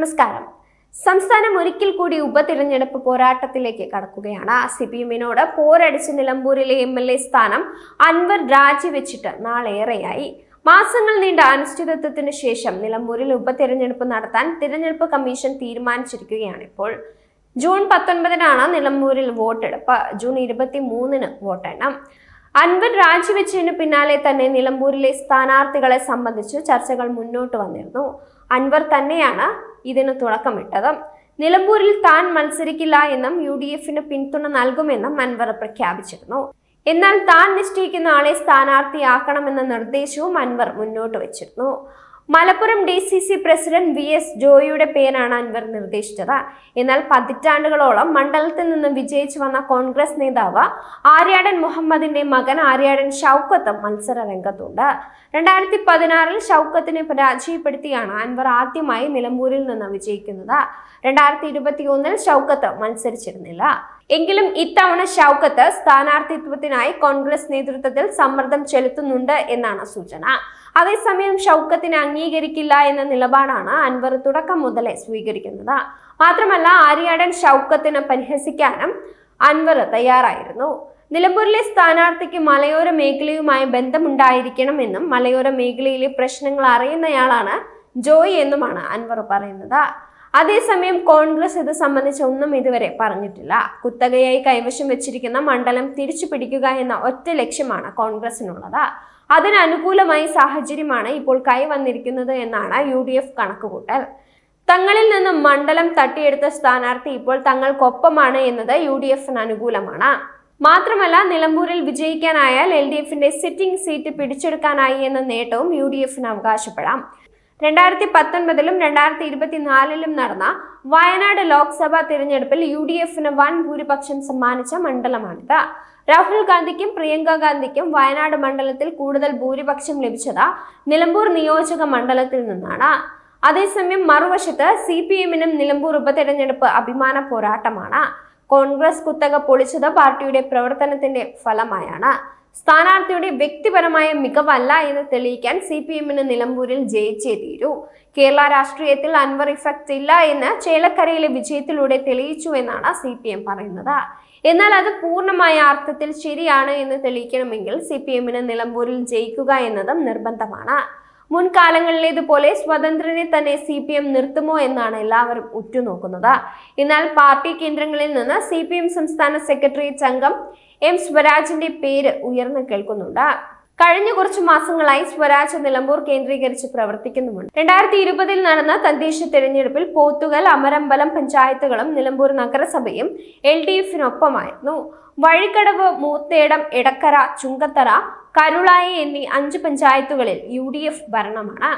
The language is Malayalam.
നമസ്കാരം. സംസ്ഥാനം ഒരിക്കൽ കൂടി ഉപതിരഞ്ഞെടുപ്പ് പോരാട്ടത്തിലേക്ക് കടക്കുകയാണ്. സി പി എമ്മിനോട് പോരടിച്ച് നിലമ്പൂരിലെ എം എൽ എ സ്ഥാനം അൻവർ രാജിവെച്ചിട്ട് നാളേറെയായി. മാസങ്ങൾ നീണ്ട അനിശ്ചിതത്വത്തിന് ശേഷം നിലമ്പൂരിൽ ഉപതിരഞ്ഞെടുപ്പ് നടത്താൻ തിരഞ്ഞെടുപ്പ് കമ്മീഷൻ തീരുമാനിച്ചിരിക്കുകയാണ് ഇപ്പോൾ. ജൂൺ പത്തൊൻപതിനാണ് നിലമ്പൂരിൽ വോട്ടെടുപ്പ്. ജൂൺ ഇരുപത്തി മൂന്നിന് വോട്ടെണ്ണം. അൻവർ രാജിവെച്ചതിന് പിന്നാലെ തന്നെ നിലമ്പൂരിലെ സ്ഥാനാർത്ഥികളെ സംബന്ധിച്ച് ചർച്ചകൾ മുന്നോട്ട് വന്നിരുന്നു. അൻവർ തന്നെയാണ് ഇതിന് തുടക്കമിട്ടത്. നിലമ്പൂരിൽ താൻ മത്സരിക്കില്ല എന്നും യു ഡി എഫിന് പിന്തുണ നൽകുമെന്നും അൻവർ പ്രഖ്യാപിച്ചിരുന്നു. എന്നാൽ താൻ നിശ്ചയിക്കുന്ന ആളെ സ്ഥാനാർത്ഥിയാക്കണമെന്ന നിർദ്ദേശവും അൻവർ മുന്നോട്ട് വെച്ചിരുന്നു. Malappuram D C C president V S ജോയിയുടെ പേരാണ് അൻവർ നിർദ്ദേശിച്ചത്. എന്നാൽ പതിറ്റാണ്ടുകളോളം മണ്ഡലത്തിൽ നിന്നും വിജയിച്ചു വന്ന കോൺഗ്രസ് നേതാവ് ആര്യാടൻ മുഹമ്മദിന്റെ മകൻ ആര്യാടൻ ഷൗക്കത്ത് മത്സര രംഗത്തുണ്ട് രണ്ടായിരത്തി പതിനാറിൽ ഷൗക്കത്തിനെ പരാജയപ്പെടുത്തിയാണ് അൻവർ ആദ്യമായി നിലമ്പൂരിൽ നിന്ന് വിജയിക്കുന്നത്. രണ്ടായിരത്തി ഇരുപത്തി ഒന്നിൽ ഷൗക്കത്ത് മത്സരിച്ചിരുന്നില്ല. എങ്കിലും ഇത്തവണ ഷൗക്കത്ത് സ്ഥാനാർത്ഥിത്വത്തിനായി കോൺഗ്രസ് നേതൃത്വത്തിൽ സമ്മർദ്ദം ചെലുത്തുന്നുണ്ട് എന്നാണ് സൂചന. അതേസമയം ഷൗക്കത്തിനെ അംഗീകരിക്കില്ല എന്ന നിലപാടാണ് അൻവർ തുടക്കം മുതലേ സ്വീകരിക്കുന്നത്. മാത്രമല്ല ആര്യാടൻ ഷൗക്കത്തിനെ പരിഹസിക്കാനും അൻവർ തയ്യാറായിരുന്നു. നിലമ്പൂരിലെ സ്ഥാനാർത്ഥിക്ക് മലയോര മേഖലയുമായി ബന്ധമുണ്ടായിരിക്കണമെന്നും മലയോര മേഖലയിലെ പ്രശ്നങ്ങൾ അറിയുന്നയാളാണ് ജോയി എന്നുമാണ് അൻവർ പറയുന്നത്. അതേസമയം കോൺഗ്രസ് ഇത് സംബന്ധിച്ച് ഒന്നും ഇതുവരെ പറഞ്ഞിട്ടില്ല. കുത്തകയായി കൈവശം വെച്ചിരിക്കുന്ന മണ്ഡലം തിരിച്ചു പിടിക്കുക എന്ന ഒറ്റ ലക്ഷ്യമാണ് കോൺഗ്രസിനുള്ളത്. അതിനനുകൂലമായ സാഹചര്യമാണ് ഇപ്പോൾ കൈവന്നിരിക്കുന്നത് എന്നാണ് യു ഡി എഫ് കണക്കുകൂട്ടൽ. തങ്ങളിൽ നിന്നും മണ്ഡലം തട്ടിയെടുത്ത സ്ഥാനാർത്ഥി ഇപ്പോൾ തങ്ങൾക്കൊപ്പമാണ് എന്നത് യു ഡി എഫിന് അനുകൂലമാണ്. മാത്രമല്ല നിലമ്പൂരിൽ വിജയിക്കാനായാൽ എൽ ഡി എഫിന്റെ സിറ്റിംഗ് സീറ്റ് പിടിച്ചെടുക്കാനായി എന്ന നേട്ടവും യു ഡി എഫിന് അവകാശപ്പെടാം. രണ്ടായിരത്തി പത്തൊൻപതിലും രണ്ടായിരത്തി ഇരുപത്തിനാലിലും നടന്ന വയനാട് ലോക്സഭാ തിരഞ്ഞെടുപ്പിൽ യു ഡി എഫിന് വൻ ഭൂരിപക്ഷം സമ്മാനിച്ച മണ്ഡലമാണിത്. രാഹുൽ ഗാന്ധിക്കും പ്രിയങ്ക ഗാന്ധിക്കും വയനാട് മണ്ഡലത്തിൽ കൂടുതൽ ഭൂരിപക്ഷം ലഭിച്ചത് നിലമ്പൂർ നിയോജക മണ്ഡലത്തിൽ നിന്നാണ്. അതേസമയം മറുവശത്ത് സി പി എമ്മിനും നിലമ്പൂർ ഉപതെരഞ്ഞെടുപ്പ് അഭിമാന പോരാട്ടമാണ്. കോൺഗ്രസ് കുത്തക പൊളിച്ചത് പാർട്ടിയുടെ പ്രവർത്തനത്തിന്റെ ഫലമായാണ്. സ്ഥാനാർത്ഥിയുടെ വ്യക്തിപരമായ മികവല്ല എന്ന് തെളിയിക്കാൻ സി പി എമ്മിന് നിലമ്പൂരിൽ ജയിച്ചേ തീരൂ. കേരള രാഷ്ട്രീയത്തിൽ അൻവർ ഇഫക്റ്റ് ഇല്ല എന്ന് ചേലക്കരയിലെ വിജയത്തിലൂടെ തെളിയിച്ചു എന്നാണ് സി പി എം പറയുന്നത്. എന്നാൽ അത് പൂർണമായ അർത്ഥത്തിൽ ശരിയാണ് എന്ന് തെളിയിക്കണമെങ്കിൽ സി പി എമ്മിന് നിലമ്പൂരിൽ ജയിക്കുക എന്നതും നിർബന്ധമാണ്. മുൻകാലങ്ങളിലേതുപോലെ സ്വതന്ത്രനെ തന്നെ സി പി എം നിർത്തുമോ എന്നാണ് എല്ലാവരും ഉറ്റുനോക്കുന്നത്. എന്നാൽ പാർട്ടി കേന്ദ്രങ്ങളിൽ നിന്ന് സി പി എം സംസ്ഥാന സെക്രട്ടറി അംഗം എം സ്വരാജിന്റെ പേര് ഉയർന്നു കേൾക്കുന്നുണ്ട്. കഴിഞ്ഞ കുറച്ചു മാസങ്ങളായി സ്വരാജ് നിലമ്പൂർ കേന്ദ്രീകരിച്ച് പ്രവർത്തിക്കുന്നുമുണ്ട്. രണ്ടായിരത്തി ഇരുപതിൽ നടന്ന തദ്ദേശ തെരഞ്ഞെടുപ്പിൽ പോത്തുകൽ അമരമ്പലം പഞ്ചായത്തുകളും നിലമ്പൂർ നഗരസഭയും എൽ ഡി എഫിനൊപ്പമായിരുന്നു വഴിക്കടവ് മൂത്തേടം എടക്കര ചുങ്കത്തറ കരുളായി എന്നീ അഞ്ച് പഞ്ചായത്തുകളിൽ യു ഡി എഫ് ഭരണമാണ്.